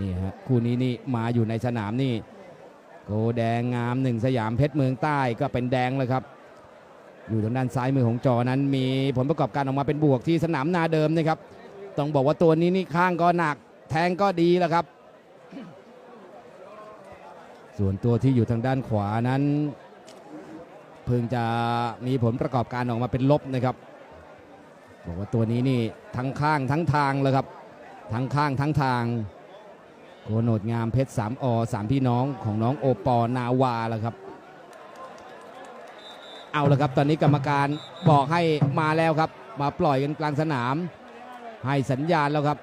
นี่ฮะคู่นี้นี่มาอยู่ในสนามนี่โกแดงงามหนึ่งสยามเพชรเมืองใต้ก็เป็นแดงเลยครับ อยู่ทางด้านซ้ายมือของจอนั้น มีผลประกอบการออกมาเป็นบวกที่สนามนาเดิมนะครับ ต้องบอกว่าตัวนี้นี่ข้างก็หนักแทงก็ดีแล้วครับ ส่วนตัวที่อยู่ทางด้านขวานั้น เพิ่งจะมีผลประกอบการออกมาเป็นลบนะครับ บอกว่าตัวนี้นี่ทั้งข้างทั้งทางเลยครับ ทั้งข้างทั้งทาง โกโนดงามเพชรสามอสามพี่น้องของน้องโอปอนาวาแล้วครับ เอาละครับ ตอนนี้กรรมการบอกให้มาแล้วครับ มาปล่อยกันกลางสนาม ให้สัญญาณแล้วครับ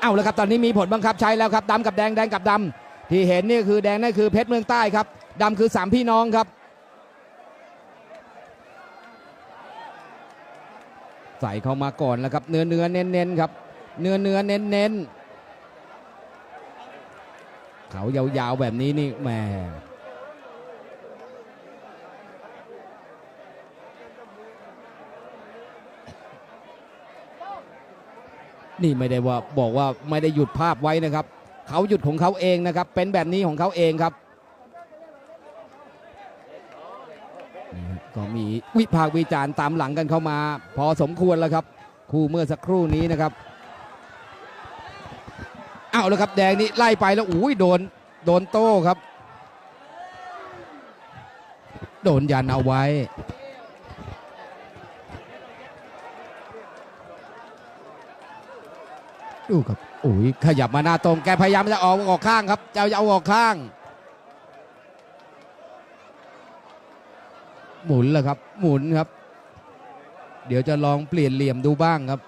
เอาละครับ ตอนนี้มีผลบังคับใช้แล้วครับดำกับแดงแดงกับดำที่เห็นนี่คือแดงนั่นคือเพชรเมืองใต้ครับดำคือสามพี่น้องครับ ใส่เข้ามาก่อนแล้วครับ เนื้อเนื้อเน้นเน้นครับ เนื้อเนื้อเน้นเน้นเขายาวๆแบบนี้นี่แหมนี่ไม่ได้ว่าบอกว่าไม่ได้หยุดภาพไว้นะครับ เขาหยุดของเขาเองนะครับ เป็นแบบนี้ของเขาเองครับ นี่ฮะก็มี วิพากษ์วิจารณ์ตามหลังกันเข้ามา พอสมควรแล้วครับ คู่เมื่อสักครู่นี้นะครับเอาแล้วครับแดงนี่ไล่ไปแล้วอุ้ยโดนโดนโต้ครับ โดนยันเอาไว้ดูครับอุ้ยขยับมาหน้าตรงแกพยายามจะออกออกข้างครับจะเอาออกข้าง หมุนแล้วครับ หมุนครับ เดี๋ยวจะลองเปลี่ยนเหลี่ยมดูบ้างครับ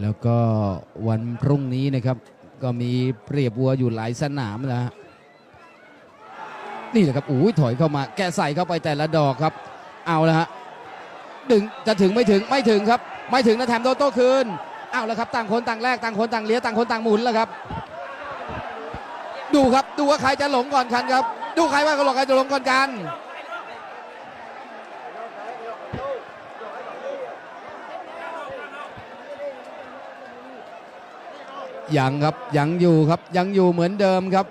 แล้วก็วันพรุ่งนี้นะครับ ก็มีเปรียบวัวอยู่หลายสนามแล้วฮะนี่แหละครับอุ้ยถอยเข้ามา แกใส่เข้าไปแต่ละดอกครับ เอาแล้วฮะดึงจะถึงไม่ถึงไม่ถึงครับ ไม่ถึงนะแถมโดนโต้คืนเอาแล้วครับต่างคนต่างแรกต่างคนต่างเลี้ยต่างคนต่างหมุนแล้วครับ ดูครับดูว่าใครจะหลงก่อนกันครับ ดูใครว่าก็หลงใครจะลงก่อนกันยังครับยังอยู่ครับยังอยู่เหมือนเดิมครับ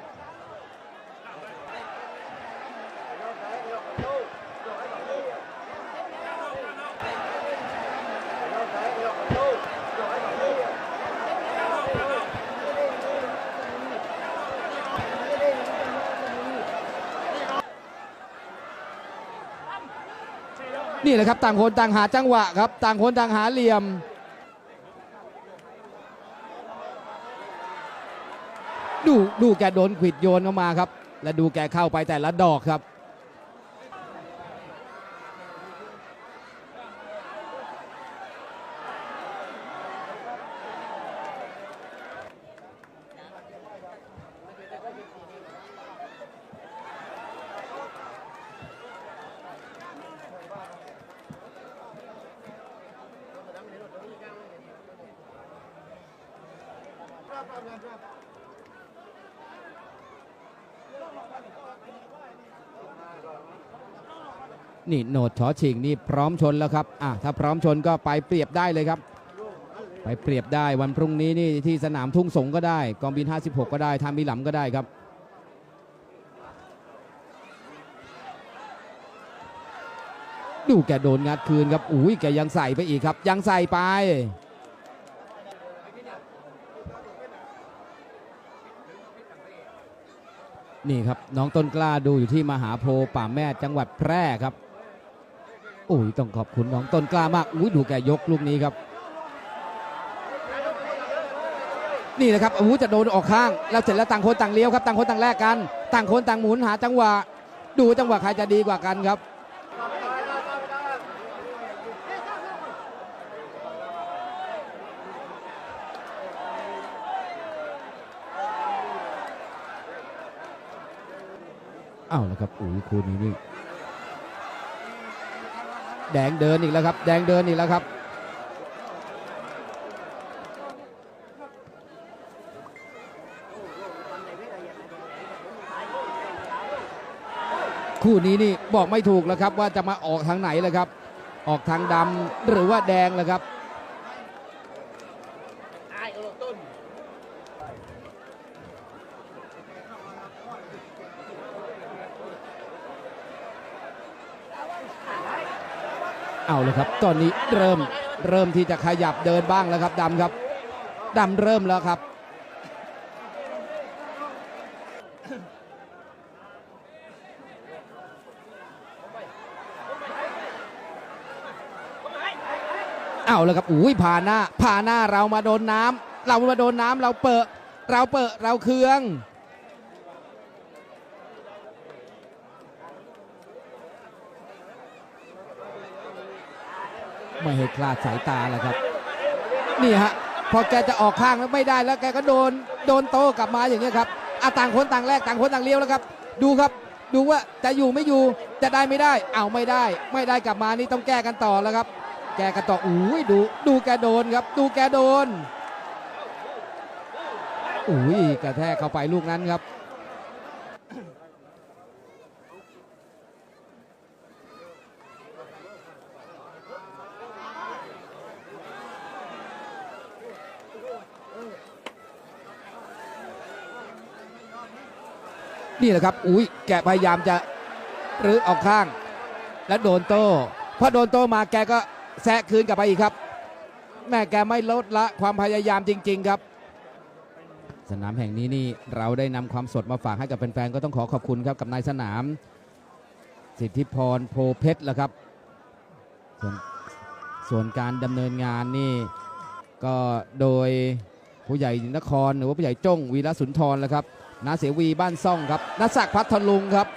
นี่แหละครับต่างคนต่างหาจังหวะครับ ต่างคนต่างหาเหลี่ยม ดูดูแกโดนขวิดโยนเข้ามาครับ และดูแกเข้าไปแต่ละดอกครับ นี่โหนดชอชิงนี่พร้อมชนแล้วครับอะถ้าพร้อมชนก็ไปเปรียบได้เลยครับ ไปเปรียบได้วันพรุ่งนี้นี่ที่สนามทุ่งสงก็ได้ กองบิน 56 ก็ได้ทามีหลำก็ได้ครับดูแกโดนงัดคืนครับอุ้ยแกยังใส่ไปอีกครับ ยังใส่ไป นี่ครับน้องต้นกล้าดูอยู่ที่มหาโพป่าแม่จังหวัดแพร่ครับอุ้ยต้องขอบคุณน้องต้นกล้ามากอุ้ยดูแกยกลูกนี้ครับ นี่นะครับอาวุธจะโดนออกข้าง แล้วเสร็จแล้วต่างคนต่างเลี้ยวครับ ต่างคนต่างแลกกัน ต่างคนต่างหมุนหาจังหวะ ดูจังหวะใครจะดีกว่ากันครับ อ้าวแล้วครับอุ้ยคู่นี้นี่แดงเดินอีกแล้วครับ แดงเดินอีกแล้วครับคู่นี้นี่บอกไม่ถูกแล้วครับว่าจะมาออกทางไหนเลยครับ ออกทางดำหรือว่าแดงเลยครับ เอาเลยครับ ตอนนี้เริ่มเริ่มที่จะขยับเดินบ้างแล้วครับดำครับดำเริ่มแล้วครับ เอาเลยครับอุ้ยผ่านหน้าผ่านหน้าเรามาโดนน้ำเรามาโดนน้ำเราเปิดเราเปิดเราเคือง ไม่ให้คลาดสายตาแล้วครับ นี่ฮะพอแกจะออกข้างแล้วไม่ได้แล้วแกก็โดนโดนโตกลับมาอย่างเงี้ครับอะต่างคนต่างแลกต่างคนต่างเลี้ยวแล้วครับ ดูครับดูว่าจะอยู่ไม่อยู่จะได้ไม่ได้เอาไม่ได้ ไม่ได้กลับมานี่ต้องแก้กันต่อแล้วครับ แก้กันต่ออุ้ยดูดูแกโดนครับ ดูแกโดนอุ้ยกระแทกเข้าไปลูกนั้นครับ นี่แหละครับ อุ้ยแกพยายามจะรื้อออกข้าง แล้วโดนโต้พอโดนโต้มาแกก็แซะคืนกลับไปอีกครับ แม่แกไม่ลดละความพยายามจริง ๆครับ สนามแห่งนี้นี่เราได้นำความสดมาฝากให้กับแฟนๆก็ต้องขอขอบคุณครับกับนายสนาม สิทธิพรโพเพชรแล้วครับส่วนส่วนการดำเนินงานนี่ก็โดยผู้ใหญ่นครหรือว่าผู้ใหญ่จ้งวีรสุนทรแล้วครับ นาเสวีบ้านซ่องครับนัศักพัทลุงครับ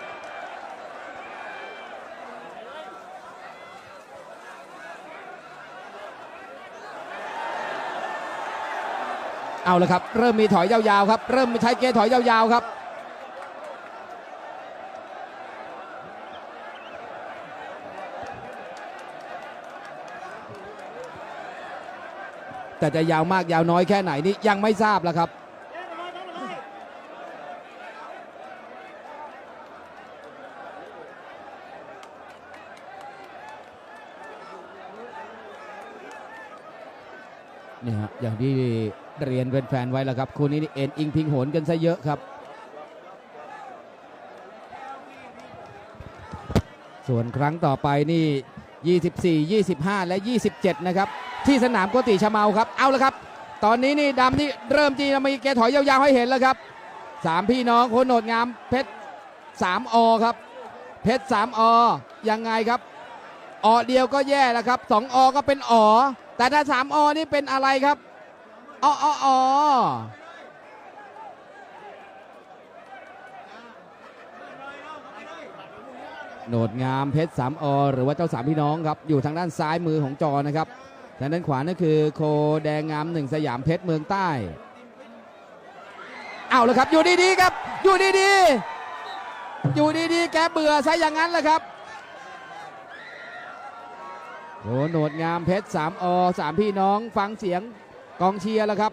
เอาละครับ เริ่มมีถอยยาวๆครับ เริ่มใช้เกียร์ถอยยาวๆครับแต่จะยาวมากยาวน้อยแค่ไหนนี่ยังไม่ทราบแล้วครับ อย่างที่เรียนเป็นแฟนไว้แล้วครับคู่นี้นี่เอ็นอิงพิงโหนกันซะเยอะครับ ส่วนครั้งต่อไปนี่ 24 25 และ 27 นะครับ ที่สนามโกติชะเมาครับ เอาละครับ ตอนนี้นี่ดำนี่เริ่มที่จะมีแกถอยยาวๆให้เห็นแล้วครับสามพี่น้องโคนโนดงามเพชรสามอครับ เพชรสามอยังไงครับอเดียวก็แย่แล้วครับสองอก็เป็นอ แต่ถ้าสามอนี่เป็นอะไรครับออออโหนดงามเพชรสามอหรือว่าเจ้าสามพี่น้องครับ อยู่ทางด้านซ้ายมือของจอนะครับทางด้านขวานั่นคือโคแดงงามหนึ่งสยามเพชรเมืองใต้ เอาละครับ อยู่ดีๆครับ อยู่ดีๆ อยู่ดีๆ แกเบื่อซะอย่างนั้นแหละครับ โหโหนดงามเพชรสามอสามพี่น้องฟังเสียงกองเชียร์แล้วครับ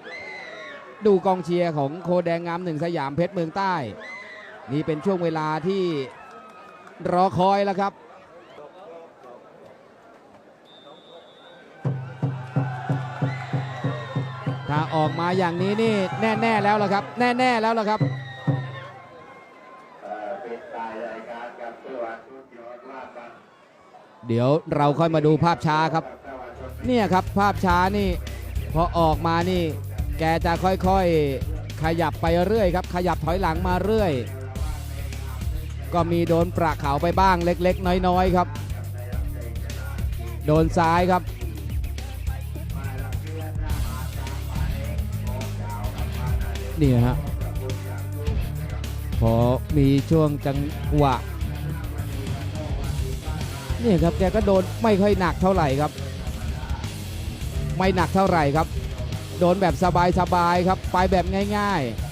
ดูกองเชียร์ของโคแดงงามหนึ่งสยามเพชรเมืองใต้ นี่เป็นช่วงเวลาที่รอคอยแล้วครับถ้าออกมาอย่างนี้นี่แน่ ๆ แล้วล่ะครับ แน่ ๆ แล้วล่ะครับ เอ่อเป็นรายรายการกับสวัสดิ์ทุกยอดลาดบัง เดี๋ยวเราค่อยมาดูภาพช้าครับ เนี่ยครับภาพช้านี่พอออกมานี่ แกจะค่อยๆขยับไปเรื่อยครับ ขยับถอยหลังมาเรื่อย ก็มีโดนประเขาไปบ้างเล็กๆ น้อยๆครับ โดนซ้ายครับนี่ฮะพอมีช่วงจังหวะ นี่ครับแกก็โดนไม่ค่อยหนักเท่าไหร่ครับ ไม่หนักเท่าไหร่ครับ โดนแบบสบายๆครับ ไปแบบง่าย ๆ